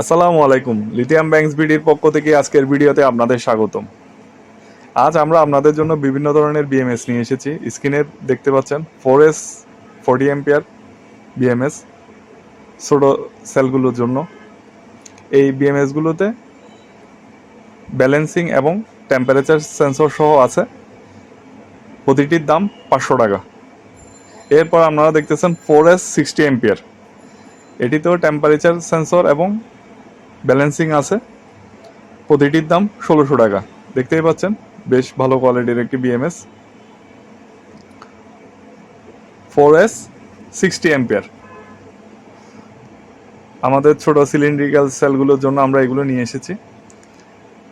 আসসালামু আলাইকুম। Lithium banks বিডির পক্ষ থেকে আজকের ভিডিওতে আপনাদের স্বাগতম। আজ আমরা আপনাদের জন্য বিভিন্ন ধরনের বিএমএস নিয়ে এসেছি। স্ক্রিনে দেখতে পাচ্ছেন four S forty ampere BMS ছোটো সেলগুলোর জন্য। এই বিএমএসগুলোতে ব্যালেন্সিং এবং টেম্পারেচার সেন্সর সহ আছে। প্রতিটির দাম পাঁচশো টাকা। এরপর আপনারা দেখতেছেন ফোর এস সিক্সটি এম্পিয়ার এটিতেও টেম্পারেচার সেন্সর এবং ব্যালেন্সিং আছে। প্রতিটির দাম ষোলোশো টাকা। দেখতেই পাচ্ছেন, বেশ ভালো কোয়ালিটির একটি BMS four S sixty ampere আমাদের ছোট সিলিন্ড্রিক্যাল সেলগুলোর জন্য আমরা এগুলো নিয়ে এসেছি।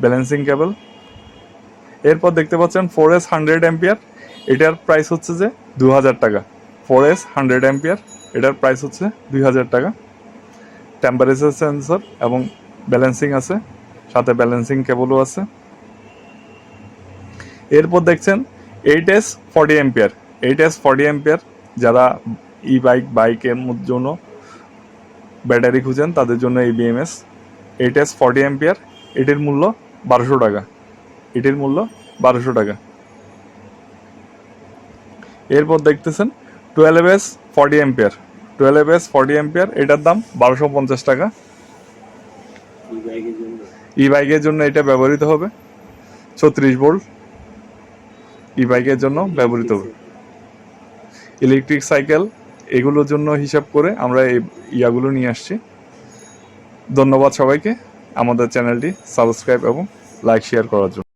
ব্যালেন্সিং কেবল এরপর দেখতে পাচ্ছেন ফোর এস হান্ড্রেড এম্পিয়ার এটার প্রাইস হচ্ছে যে দু হাজার টাকা। ফোর এস হান্ড্রেড এম্পিয়ার এটার প্রাইস হচ্ছে দুই হাজার টাকা। টেম্পারেচার সেন্সর এবং ব্যালেন্সিং আছে, সাথে ব্যালেন্সিং কেবলও আছে। এরপর দেখছেন eight S forty ampere eight S forty ampere যারা ই বাইক বাইকের জন্য ব্যাটারি খুঁজেন, তাদের জন্য এই BMS eight S forty ampere এটির মূল্য বারোশো টাকা। এটির মূল্য বারোশো টাকা। এরপর দেখতেছেন twelve S forty ampere twelve S forty ampere এটার দাম বারোশো পঞ্চাশ টাকা। ই বাইকের জন্য এটা ব্যবহৃত হবে, ছত্রিশ ভোল্ট। ই বাইকের জন্য ব্যবহৃত হবে। ইলেকট্রিক সাইকেল এগুলোর জন্য হিসাব করে আমরা এই ইয়াগুলো নিয়ে আসছি। ধন্যবাদ সবাইকে, আমাদের চ্যানেলটি সাবস্ক্রাইব এবং লাইক শেয়ার করার জন্য।